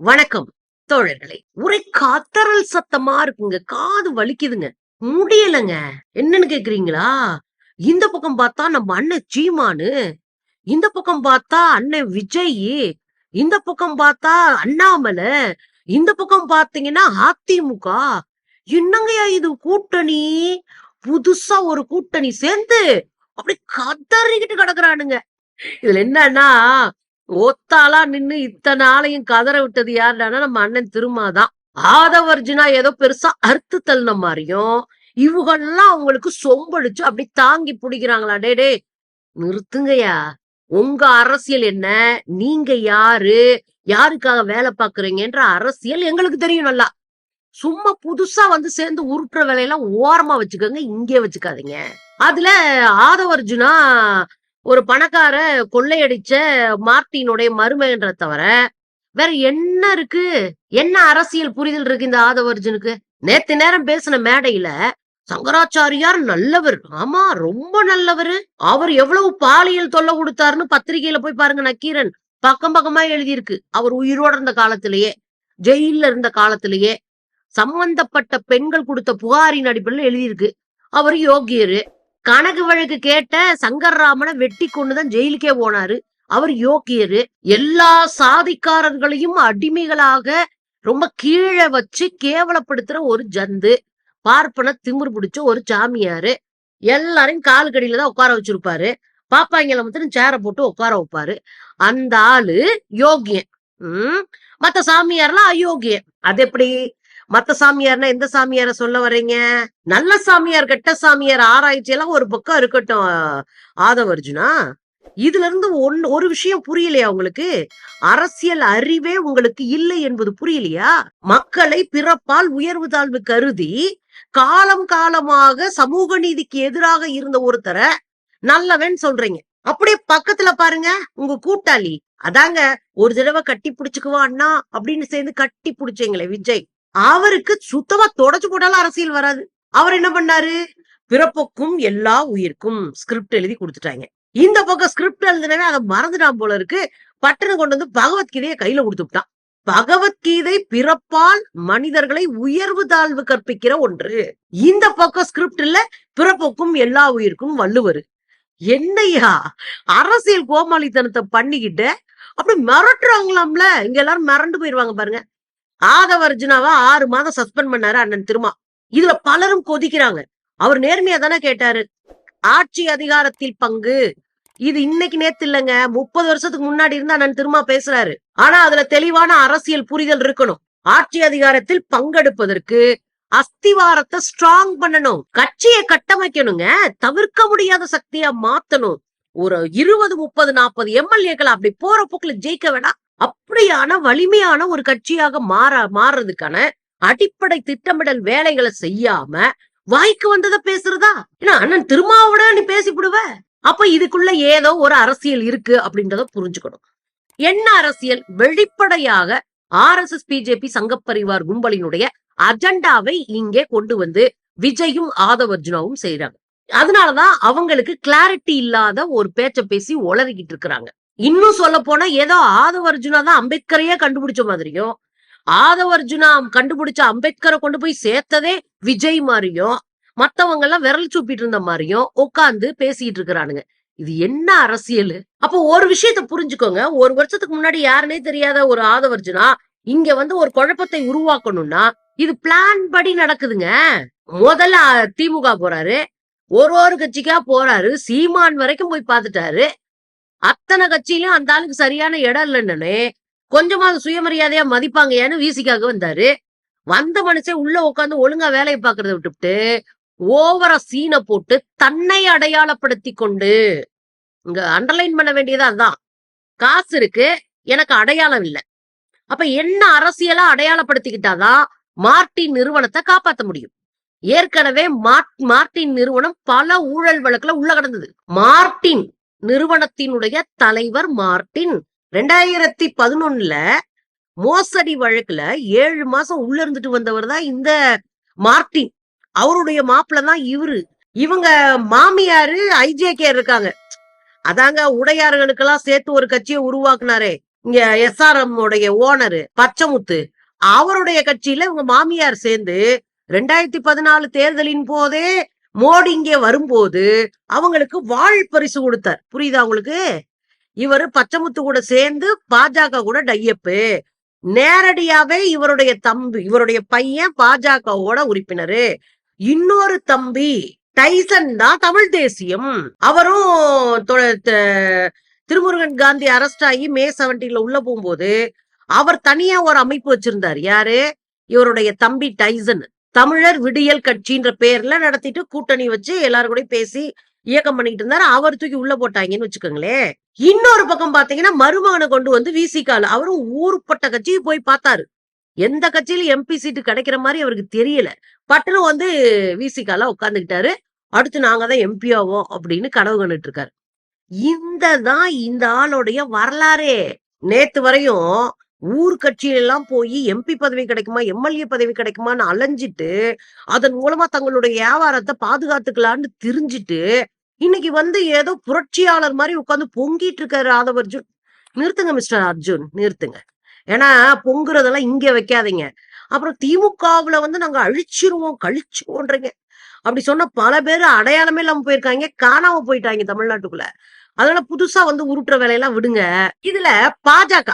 வணக்கம் தோழர்களே. ஒரே கத்தரல் சத்தமா இருக்குங்க. காது வலிக்குதுங்க. முடியலங்க. என்னன்னு கேக்குறீங்களா? இந்த பக்கம் பார்த்தா நம்ம அண்ணன் சீமானு இந்த பக்கம் பார்த்தா அண்ணன் விஜய் இந்த பக்கம் பார்த்தா அண்ணாமலை இந்த பக்கம் பாத்தீங்கன்னா அதிமுக. என்னங்கய்யா இது கூட்டணி? புதுசா ஒரு கூட்டணி சேர்ந்து அப்படி கதறிக்கிட்டு கிடக்குறானுங்க. இதுல என்னன்னா ஒத்தாளா நின்னு இத்தனை ஆளையும் கதற விட்டது யாருடானா நம்ம அண்ணன் திருமாதான். ஆதவர்ஜுனா ஏதோ பெருசா அறுத்து தள்ளின மாதிரியும் இவங்கெல்லாம் அவங்களுக்கு சொம்படிச்சு அப்படி தாங்கி பிடிக்கிறாங்களா? டே டே நிறுத்துங்கயா உங்க அரசியல் என்ன? நீங்க யாரு? யாருக்காக வேலை பாக்குறீங்கன்ற அரசியல் எங்களுக்கு தெரியும் நல்லா. சும்மா புதுசா வந்து சேர்ந்து உருட்டுற வேலையெல்லாம் ஓரமா வச்சுக்கோங்க இங்கே வச்சுக்காதீங்க. அதுல ஆதவர்ஜுனா ஒரு பணக்கார கொள்ளையடிச்ச மார்ட்டினுடைய மருமகன்ற தவிர வேற என்ன இருக்கு? என்ன அரசியல் புரிதல் இருக்கு இந்த ஆதவர்ஜுனுக்கு? நேத்து நேரம் பேசின மேடையில சங்கராச்சாரியார் நல்லவர். ஆமா ரொம்ப நல்லவர். அவர் எவ்வளவு பாலியல் தொல்லை கொடுத்தாருன்னு பத்திரிகையில போய் பாருங்க நக்கீரன். பக்கம் பக்கமா எழுதியிருக்கு. அவர் உயிரோட இருந்த காலத்திலேயே ஜெயில்ல இருந்த காலத்திலேயே சம்பந்தப்பட்ட பெண்கள் கொடுத்த புகாரின் அடிப்படையில் எழுதியிருக்கு. அவர் யோகியரு. கணக்கு வழக்கு கேட்ட சங்கர்ராமனை வெட்டி கொண்டுதான் ஜெயிலுக்கே போனாரு. அவர் யோக்கியரு. எல்லா சாதிக்காரர்களையும் அடிமைகளாக ரொம்ப கீழே வச்சு கேவலப்படுத்துற ஒரு ஜந்து. பார்ப்பன திமிர் பிடிச்ச ஒரு சாமியாரு. எல்லாரையும் கால் கடியில தான் உட்கார வச்சிருப்பாரு. பாப்பாங்களை மட்டும் சேரை போட்டு உட்கார வைப்பாரு. அந்த ஆளு யோகியன் உம் மத்த சாமியார்லாம் அயோக்கியன். அது எப்படி? மத்த சாமியார்னா எந்த சாமியார சொல்ல வர்றீங்க நல்ல சாமியார் கெட்ட சாமியார் ஆராய்ச்சி எல்லாம் ஒரு பக்கம் இருக்கட்டும் ஆதவர்ஜுனா இதுல இருந்து ஒன் ஒரு விஷயம் புரியலையா உங்களுக்கு? அரசியல் அறிவே உங்களுக்கு இல்லை என்பது புரியலையா? மக்களை பிறப்பால் உயர்வு தாழ்வு கருதி காலம் காலமாக சமூக நீதிக்கு எதிராக இருந்த ஒருத்தரை நல்லவன் சொல்றீங்க. அப்படியே பக்கத்துல பாருங்க உங்க கூட்டாளி. அதாங்க ஒரு தடவை கட்டி பிடிச்சுக்குவான்னா அப்படின்னு சேர்ந்து கட்டி பிடிச்சீங்களே விஜய். அவருக்கு சுத்தமா தொடச்சு போட்டாலும் அரசியல் வராது. அவர் என்ன பண்ணாரு? பிறப்புக்கும் எல்லா உயிருக்கும் ஸ்கிரிப்ட் எழுதி கொடுத்துட்டாங்க. இந்த பக்கம் ஸ்கிரிப்ட் எழுதுனவே அதை மறந்துட்டான் போல இருக்கு. பட்டனை கொண்டு வந்து பகவத்கீதையை கையில கொடுத்துட்டான் பகவத்கீதை பிறப்பால் மனிதர்களை உயர்வு தாழ்வு கற்பிக்கிற ஒன்று. இந்த பக்கம் ஸ்கிரிப்ட்ல பிறப்புக்கும் எல்லா உயிருக்கும் வள்ளுவர். என்னையா? அரசியல் கோமாளித்தனத்தை பண்ணிக்கிட்டு அப்படி மிரட்டுறாங்களாம்ல? இங்க எல்லாரும் மிரண்டு போயிருவாங்க பாருங்க. ஆதவர்ஜுனாவா ஆறு மாதம் சஸ்பெண்ட் பண்ணாரு அண்ணன் திருமா. இதுல பலரும் கொதிக்கிறாங்க. அவர் நேர்மையா தானே கேட்டாரு. ஆட்சி அதிகாரத்தில் பங்கு. இது இன்னைக்கு நேத்து இல்லைங்க. முப்பது வருஷத்துக்கு முன்னாடி இருந்து அண்ணன் திருமா பேசுறாரு. ஆனா அதுல தெளிவான அரசியல் புரிதல் இருக்கணும். ஆட்சி அதிகாரத்தில் பங்கெடுப்பதற்கு அஸ்திவாரத்தை ஸ்ட்ராங் பண்ணணும். கட்சியை கட்டமைக்கணுங்க. தவிர்க்க முடியாத சக்தியா மாத்தணும். ஒரு இருபது முப்பது நாற்பது எம்எல்ஏக்கள் அப்படி போற போக்குல ஜெயிக்க வேணாம். அப்படியான வலிமையான ஒரு கட்சியாக மாற மாறுறதுக்கான அடிப்படை திட்டமிடல் வேலைகளை செய்யாம வாய்க்கு வந்ததை பேசுறதா? ஏன்னா அண்ணன் திருமாவோட நீ பேசிவிடுவ அப்ப இதுக்குள்ள ஏதோ ஒரு அரசியல் இருக்கு அப்படின்றத புரிஞ்சுக்கணும். என்ன அரசியல்? வெளிப்படையாக R S S BJP Sangh Parivar கும்பலினுடைய அஜெண்டாவை இங்கே கொண்டு வந்து விஜயும் ஆதவர்ஜுனாவும் செய்யறாங்க அதனாலதான் அவங்களுக்கு கிளாரிட்டி இல்லாத ஒரு பேச்ச பேசி உளறிக்கிட்டு இருக்கிறாங்க. இன்னும் சொல்ல போனா ஏதோ ஆதவர்ஜுனா தான் அம்பேத்கரையே கண்டுபிடிச்ச மாதிரியும் ஆதவர்ஜுனா கண்டுபிடிச்ச அம்பேத்கரை கொண்டு போய் சேர்த்ததே விஜய் மாதிரியும் மத்தவங்க எல்லாம் விரல் சூப்பிட்டு இருந்த மாதிரியும் உட்காந்து பேசிட்டு இருக்கிறானுங்க. இது என்ன அரசியல்? அப்போ ஒரு விஷயத்த புரிஞ்சுக்கோங்க. ஒரு வருஷத்துக்கு முன்னாடி யாருன்னே தெரியாத ஒரு ஆதவர்ஜுனா இங்க வந்து ஒரு குழப்பத்தை உருவாக்கணும்னா இது பிளான் படி நடக்குதுங்க. முதல்ல திமுக போறாரு. ஒரு ஒரு கட்சிக்கா போறாரு. சீமான் வரைக்கும் போய் பார்த்துட்டாரு. அத்தனை கட்சியிலும் அந்த ஆளுக்கு சரியான இடம் இல்லைன்னு கொஞ்சமாவது சுயமரியாதையா மதிப்பாங்க. ஏன்னு வீசிக்காக வந்தாரு. வந்த மனுஷன் உள்ள உட்காந்து ஒழுங்கா வேலையை பாக்குறத விட்டுவிட்டு ஓவரா சீனை போட்டு தன்னை அடையாளப்படுத்தி கொண்டு இங்க அண்டர்லைன் பண்ண வேண்டியது அதான். காசு இருக்கு எனக்கு அடையாளம் இல்லை. அப்ப என்ன அரசியலா அடையாளப்படுத்திக்கிட்டாதான் மார்டின் நிறுவனத்தை காப்பாத்த முடியும். ஏற்கனவே மார்டின் நிறுவனம் பல ஊழல் வழக்குல உள்ள கிடந்தது. மார்டின் நிறுவனத்தினுடைய தலைவர் மார்டின் ரெண்டாயிரத்தி பதினொன்னுல மோசடி வழக்குல ஏழு மாசம் உள்ள இருந்துட்டு வந்தவர் தான் இந்த மார்டின் அவருடைய மாப்பிள்ள தான் இவரு. இவங்க மாமியாரு ஐஜேகே இருக்காங்க. அதாங்க உடையார்களுக்கெல்லாம் சேர்த்து ஒரு கட்சியை உருவாக்குனாரே. இங்க எஸ்ஆர்எம் உடைய ஓனரு பச்சமுத்து. அவருடைய கட்சியில இவங்க மாமியார் சேர்ந்து ரெண்டாயிரத்தி பதினாலு தேர்தலின் போதே மோடி இங்கே வரும்போது அவங்களுக்கு வாழ் பரிசு கொடுத்தார். புரியுதா உங்களுக்கு? இவரு பச்சமுத்து கூட சேர்ந்து பாஜக கூட டையப்பு. நேரடியாவே இவருடைய தம்பி இவருடைய பையன் பாஜகவோட உறுப்பினரு. இன்னொரு தம்பி டைசன் தான் தமிழ் தேசியம். அவரும் திருமுருகன் காந்தி அரெஸ்ட் ஆகி மே செவன்டீன்ல உள்ள போகும்போது அவர் தனியா ஒரு அமைப்பு வச்சிருந்தார். யாரு? இவருடைய தம்பி டைசன். தமிழர் விடியல் கட்சின்ற பேர்ல நடத்திட்டு கூட்டணி வச்சு எல்லாரும் கூட பேசி இயக்கம் பண்ணிட்டு இருந்தாரு. அவர் தூக்கி உள்ள போட்டாங்கன்னு வச்சுக்கோங்களேன். இன்னொரு பக்கம் பாத்தீங்கன்னா மருமகனை கொண்டு வந்து விசிகால அவரும் ஊருப்பட்ட கட்சியை போய் பார்த்தாரு. எந்த கட்சியிலும் எம்பி சீட்டு கிடைக்கிற மாதிரி அவருக்கு தெரியல. பட்டணம் வந்து விசிகால உட்காந்துக்கிட்டாரு அடுத்து நாங்க தான் எம்பி ஆவோம் அப்படின்னு கனவு கண்டுட்டு இருக்காரு. இந்த தான் இந்த ஆளுடைய வரலாறே. நேத்து வரையும் ஊர் கட்சியெல்லாம் போய் எம்பி பதவி கிடைக்குமா எம்எல்ஏ பதவி கிடைக்குமான்னு அலைஞ்சிட்டு அதன் மூலமா தங்களுடைய வியாபாரத்தை பாதுகாத்துக்கலான்னு தெரிஞ்சிட்டு இன்னைக்கு வந்து ஏதோ புரட்சியாளர் மாதிரி உட்கார்ந்து பொங்கிட்டு இருக்காரு ஆதவ அர்ஜுன் நிறுத்துங்க மிஸ்டர் அர்ஜுன் நிறுத்துங்க. ஏன்னா பொங்குறதெல்லாம் இங்க வைக்காதீங்க. அப்புறம் திமுகவுல வந்து நாங்க அழிச்சிருவோம் கழிச்சிருவோன்றீங்க. அப்படி சொன்ன பல பேர் அடையாளமே இல்லாம போயிருக்காங்க காணாம போயிட்டாங்க தமிழ்நாட்டுக்குள்ள. அதனால புதுசா வந்து உருட்டுற வேலையெல்லாம் விடுங்க. இதுல பாஜக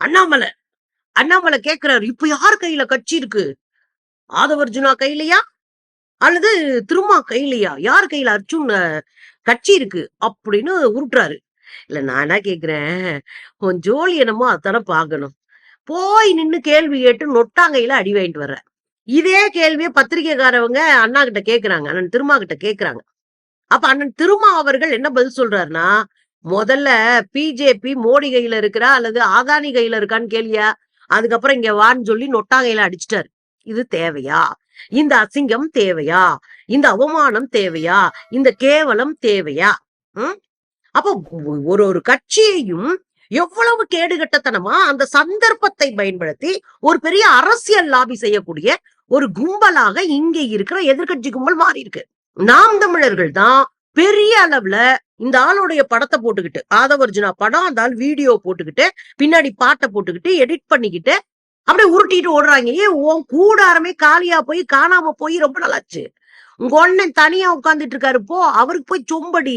அண்ணாமலை. அண்ணாமலை கேக்குறாரு இப்ப யார் கையில கட்சி இருக்கு? ஆதவர்ஜுனா கையிலயா? அல்லது திருமா கையிலயா? யார் கையில அர்ஜுன் கட்சி இருக்கு? அப்படின்னு உருட்டுறாரு. இல்ல நான் என்ன கேக்குறேன் உன் ஜோலி என்னமோ அதான பாக்கணும் போய் நின்னு கேள்வி கேட்டு நொட்டாங்கையில அடி வாங்கிட்டு வர்ற. இதே கேள்வியை பத்திரிக்கைக்காரவங்க அண்ணா கிட்ட கேக்குறாங்க அண்ணன் திருமா கிட்ட கேக்குறாங்க அப்ப அண்ணன் திருமா அவர்கள் என்ன பதில் சொல்றாருன்னா முதல்ல பிஜேபி மோடி கையில இருக்கிறா அல்லது ஆதானி கையில இருக்கான்னு கேள்வியா அதுக்கப்புறம் இங்க வான்னு சொல்லி நொட்டாங்கையில அடிச்சிட்டாரு. இது தேவையா? இந்த அசிங்கம் தேவையா? இந்த அவமானம் தேவையா? இந்த கேவலம் தேவையா? உம் அப்போ ஒரு ஒரு கட்சியையும் எவ்வளவு கேடுகட்டத்தனமா அந்த சந்தர்ப்பத்தை பயன்படுத்தி ஒரு பெரிய அரசியல் லாபி செய்யக்கூடிய ஒரு கும்பலாக இங்கே இருக்கிற எதிர்கட்சி கும்பல் மாறி இருக்கு நாம் தமிழர்கள் தான் பெரிய அளவுல இந்த ஆளுடைய படத்தை போட்டுக்கிட்டு ஆதவர்ஜுனா படம் அந்த ஆள் வீடியோ போட்டுக்கிட்டு பின்னாடி பாட்டை போட்டுக்கிட்டு எடிட் பண்ணிக்கிட்டு அப்படியே உருட்டிட்டு ஓடுறாங்க. ஏன் உன் கூடாரமே காலியா போய் காணாம போய் ரொம்ப நல்லாச்சு உங்க அண்ணன் தனியா உட்காந்துட்டு இருக்காரு போ அவருக்கு போய் சொம்படி.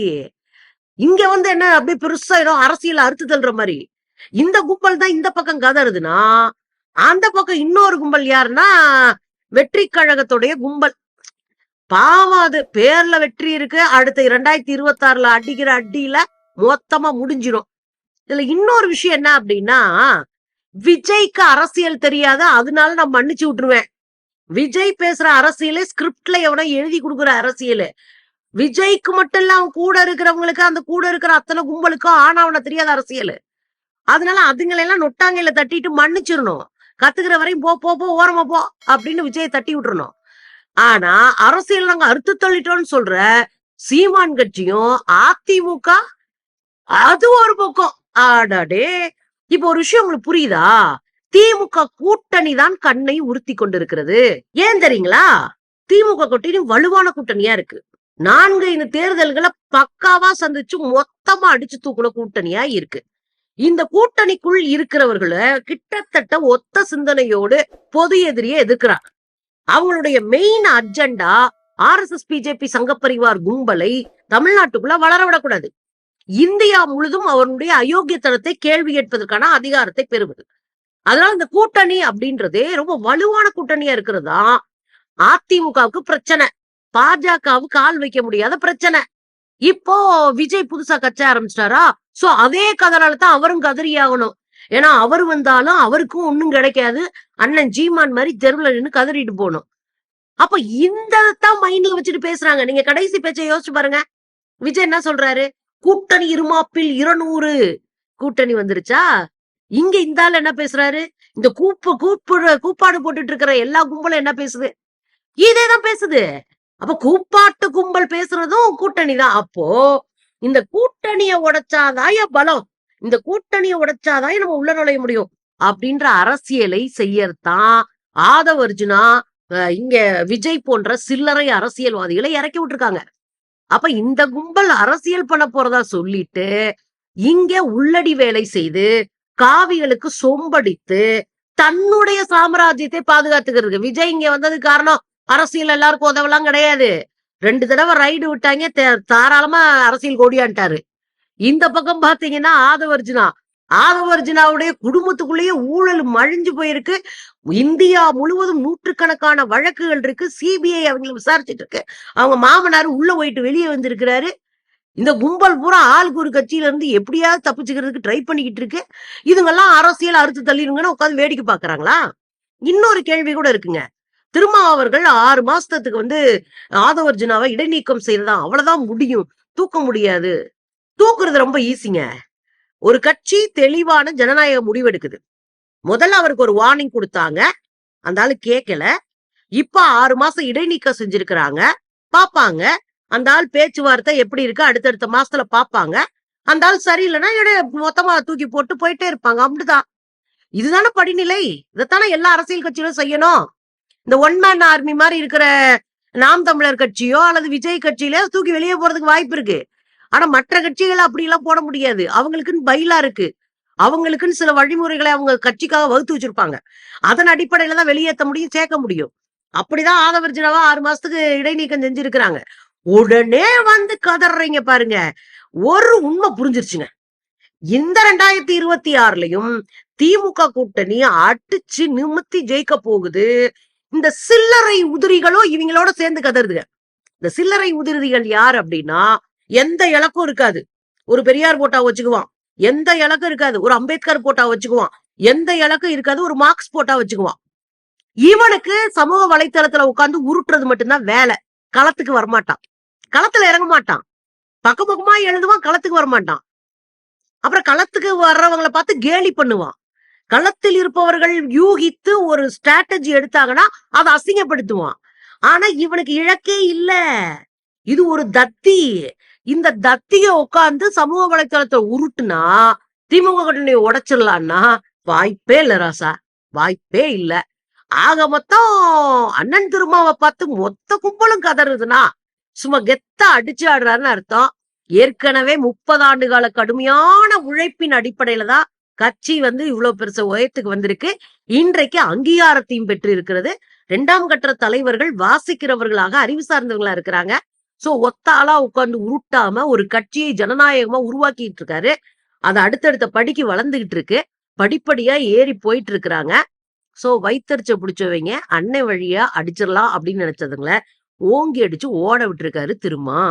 இங்க வந்து என்ன அப்படியே பெருசா ஏதோ அரசியல் அறுத்து தள்ளுற மாதிரி. இந்த கும்பல் தான் இந்த பக்கம் கதறுதுன்னா அந்த பக்கம் இன்னொரு கும்பல் யாருன்னா வெற்றி கழகத்துடைய கும்பல். பாவம் அது. பேர்ல வெற்றி இருக்கு. அடுத்த இரண்டாயிரத்தி இருபத்தி ஆறுல அடிக்கிற அடியில மொத்தமா முடிஞ்சிடும் இதுல இன்னொரு விஷயம் என்ன அப்படின்னா விஜய்க்கு அரசியல் தெரியாத. அதனால நான் மன்னிச்சு விட்டுருவேன். விஜய் பேசுற அரசியலே ஸ்கிரிப்ட்ல எவனோ எழுதி கொடுக்குற அரசியல். விஜய்க்கு மட்டும் இல்ல அவன் கூட இருக்கிறவங்களுக்கு அந்த கூட இருக்கிற அத்தனை கும்பலுக்கும் ஆனாவன தெரியாத அரசியல். அதனால அதுங்களெல்லாம் நொட்டாங்கையில தட்டிட்டு மன்னிச்சிடணும் கத்துக்கிற வரையும் போ போ போ ஓரமா போ அப்படின்னு விஜயை தட்டி விட்டுறணும். ஆனா அரசியல் நாங்க அறுத்து தள்ளிட்டோம்னு சொல்ற சீமான் கட்சியும் அதிமுக அது ஒரு பக்கம். ஆடாடே இப்ப ஒரு விஷயம் உங்களுக்கு புரியுதா? திமுக கூட்டணி தான் கண்ணை உறுத்தி கொண்டிருக்கிறது. ஏன் தெரியுங்களா? திமுக கூட்டணி வலுவான கூட்டணியா இருக்கு. நான்கு இந்த தேர்தல்களை பக்காவா சந்திச்சு மொத்தமா அடிச்சு தூக்குன கூட்டணியா இருக்கு. இந்த கூட்டணிக்குள் இருக்கிறவர்களை கிட்டத்தட்ட ஒத்த சிந்தனையோடு பொது எதிரியை எதிர்க்கிறாங்க. அவங்களுடைய main agenda R S S BJP Sangh Parivar கும்பலை தமிழ்நாட்டுக்குள்ள வளர விடக்கூடாது. இந்தியா முழுதும் அவருடைய அயோக்கியத்தனத்தை கேள்வி கேட்பதற்கான அதிகாரத்தை பெறுவது. அதனால இந்த கூட்டணி அப்படின்றதே ரொம்ப வலுவான கூட்டணியா இருக்கிறதா? அதிமுகவுக்கு பிரச்சனை. பாஜகவுக்கு கால் வைக்க முடியாத பிரச்சனை. இப்போ விஜய் புதுசா கச்ச ஆரம்பிச்சிட்டாரா? சோ அதே கதனால தான் அவரும் கதறியாகணும் ஏன்னா அவர் வந்தாலும் அவருக்கும் ஒண்ணும் கிடைக்காது. அண்ணன் ஜீமான் மாதிரி தெருவில் நின்னு கதறிட்டு போகணும் அப்ப இந்த தான் மைண்ட்ல வச்சுட்டு பேசுறாங்க. நீங்க கடைசி பேச்சை யோசிச்சு பாருங்க. விஜய் என்ன சொல்றாரு? கூட்டணி இருமாப்பில் இருநூறு. கூட்டணி வந்துருச்சா? இங்க இந்த ஆள் என்ன பேசுறாரு? இந்த கூப்பு கூப்பிடுற கூப்பாடு போட்டுட்டு இருக்கிற எல்லா கும்பலும் என்ன பேசுது? இதேதான் பேசுது. அப்ப கூப்பாட்டு கும்பல் பேசுறதும் கூட்டணி தான் அப்போ இந்த கூட்டணிய உடைச்சாதான் பலம். இந்த கூட்டணியை உடைச்சாதான் நம்ம உள்ள நுழைய முடியும். அப்படின்ற அரசியலை செய்யறதான் ஆதவர்ஜுனா அஹ், இங்க விஜய் போன்ற சில்லறை அரசியல்வாதிகளை இறக்கி விட்டுருக்காங்க. அப்ப இந்த கும்பல் அரசியல் பண்ண போறதா சொல்லிட்டு இங்க உள்ளடி வேலை செய்து காவிகளுக்கு சொம்படித்து தன்னுடைய சாம்ராஜ்யத்தை பாதுகாத்துக்கிறது விஜய் இங்க வந்தது காரணம் அரசியல் எல்லாருக்கும் உதவலாம் கிடையாது. ரெண்டு தடவை ரைடு விட்டாங்க. தாராளமா அரசியல் கோடியான்ட்டாரு. இந்த பக்கம் பாத்தீங்கன்னா ஆதவர்ஜுனா. ஆதவர்ஜுனாவுடைய குடும்பத்துக்குள்ளேயே ஊழல் மழிஞ்சு போயிருக்கு. இந்தியா முழுவதும் நூற்றுக்கணக்கான வழக்குகள் இருக்கு. சிபிஐ அவங்களை விசாரிச்சுட்டு இருக்கு. அவங்க மாமனார் உள்ள போயிட்டு வெளியே வந்திருக்கிறாரு. இந்த கும்பல் பூரா ஆளுக்கு ஒரு கட்சியில இருந்து எப்படியாவது தப்பிச்சுக்கிறதுக்கு ட்ரை பண்ணிக்கிட்டு இருக்கு. இதுங்கெல்லாம் அரசியல் அறுத்து தள்ளிடுங்கன்னு உட்காந்து வேடிக்கை பாக்குறாங்களா இன்னொரு கேள்வி கூட இருக்குங்க. திருமா அவர்கள் ஆறு மாசத்துக்கு வந்து ஆதவர்ஜுனாவை இடைநீக்கம் செய்யறதா? அவ்வளவுதான் முடியும். தூக்க முடியாது. தூக்குறது ரொம்ப ஈஸிங்க ஒரு கட்சி தெளிவான ஜனநாயக முடிவெடுக்குது. முதல்ல அவருக்கு ஒரு வார்னிங் கொடுத்தாங்க. அந்த ஆளு கேட்கல இப்ப ஆறு மாசம் இடைநீக்கம் செஞ்சிருக்கிறாங்க. பாப்பாங்க. அந்த ஆள் பேச்சுவார்த்தை எப்படி இருக்கு? அடுத்தடுத்த மாசத்துல பாப்பாங்க. அந்த ஆள் சரியில்லைன்னா இடை மொத்தமா தூக்கி போட்டு போயிட்டே இருப்பாங்க. அப்படிதான். இதுதானே படிநிலை. இதைத்தானே எல்லா அரசியல் கட்சிகளும் செய்யணும். இந்த ஒன் மேன் ஆர்மி மாதிரி இருக்கிற நாம் தமிழர் கட்சியோ அல்லது விஜய் கட்சியில தூக்கி வெளியே போறதுக்கு வாய்ப்பு இருக்கு. ஆனா மற்ற கட்சிகள் அப்படி எல்லாம் போட முடியாது. அவங்களுக்குன்னு பயிலா இருக்கு. அவங்களுக்குன்னு சில வழிமுறைகளை அவங்க கட்சிக்காக வகுத்து வச்சிருப்பாங்க. அதன் அடிப்படையில தான் வெளியேற்ற முடியும் சேர்க்க முடியும். அப்படிதான் ஆதவர்ஜனாவா ஆறு மாசத்துக்கு இடைநீக்கம் செஞ்சிருக்கிறாங்க. உடனே வந்து கதறீங்க பாருங்க. ஒரு உண்மை புரிஞ்சிருச்சுங்க. இந்த ரெண்டாயிரத்தி இருபத்தி ஆறுலயும் திமுக கூட்டணி அடிச்சு நிமித்தி ஜெயிக்க போகுது. இந்த சில்லறை உதிரிகளும் இவங்களோட சேர்ந்து கதறுதுங்க. இந்த சில்லறை உதிரிகள் யார் அப்படின்னா எந்த இலக்கும் இருக்காது. ஒரு பெரியார் போட்டா வச்சுக்குவான். எந்த இலக்கும் இருக்காது. ஒரு அம்பேத்கர் போட்டா வச்சுக்குவான். எந்த இலக்கும் இருக்காது. ஒரு மார்க்ஸ் போட்டா வச்சுக்குவான். இவனுக்கு சமூக வலைத்தளத்துல உட்கார்ந்து உருட்டுறது மட்டும்தான் வேலை. களத்துக்கு வரமாட்டான். களத்துல இறங்க மாட்டான். பக்கம் பக்கமா எழுதுவான் களத்துக்கு வரமாட்டான். அப்புறம் களத்துக்கு வர்றவங்கள பார்த்து கேலி பண்ணுவான். களத்தில் இருப்பவர்கள் யூகித்து ஒரு ஸ்ட்ராட்டஜி எடுத்தாங்கன்னா அதை அசிங்கப்படுத்துவான். ஆனா இவனுக்கு இழக்கே இல்ல. இது ஒரு தத்தி. இந்த தத்திய உட்கார்ந்து சமூக வலைத்தளத்தை உருட்டுனா திமுக கூட்டணியை உடைச்சிடலான்னா வாய்ப்பே இல்ல ராசா. வாய்ப்பே இல்ல. ஆக மொத்தம் அண்ணன் திருமாவை பார்த்து மொத்த கும்பலும் கதறுதுன்னா சும்மா கெத்தா அடிச்சு ஆடுறாருன்னு அர்த்தம். ஏற்கனவே முப்பது ஆண்டு கால கடுமையான உழைப்பின் அடிப்படையில தான் கட்சி வந்து இவ்வளவு பெருச உயரத்துக்கு வந்திருக்கு. இன்றைக்கு அங்கீகாரத்தையும் பெற்று இருக்கிறது இரண்டாம் கட்ட தலைவர்கள் வாசிக்கிறவர்களாக அறிவு சார்ந்தவங்களா இருக்கிறாங்க. சோ ஒத்தாளா உட்காந்து உருட்டாம ஒரு கட்சியை ஜனநாயகமா உருவாக்கிட்டு இருக்காரு. அது அடுத்தடுத்த படிக்கு வளர்ந்துகிட்டு இருக்கு. படிப்படியா ஏறி போயிட்டு இருக்கிறாங்க. சோ வைத்தறிச்ச பிடிச்சவங்க அன்னை வழியா அடிச்சிடலாம் அப்படின்னு நினைச்சதுங்கள ஓங்கி அடிச்சு ஓட விட்டுருக்காரு திருமா.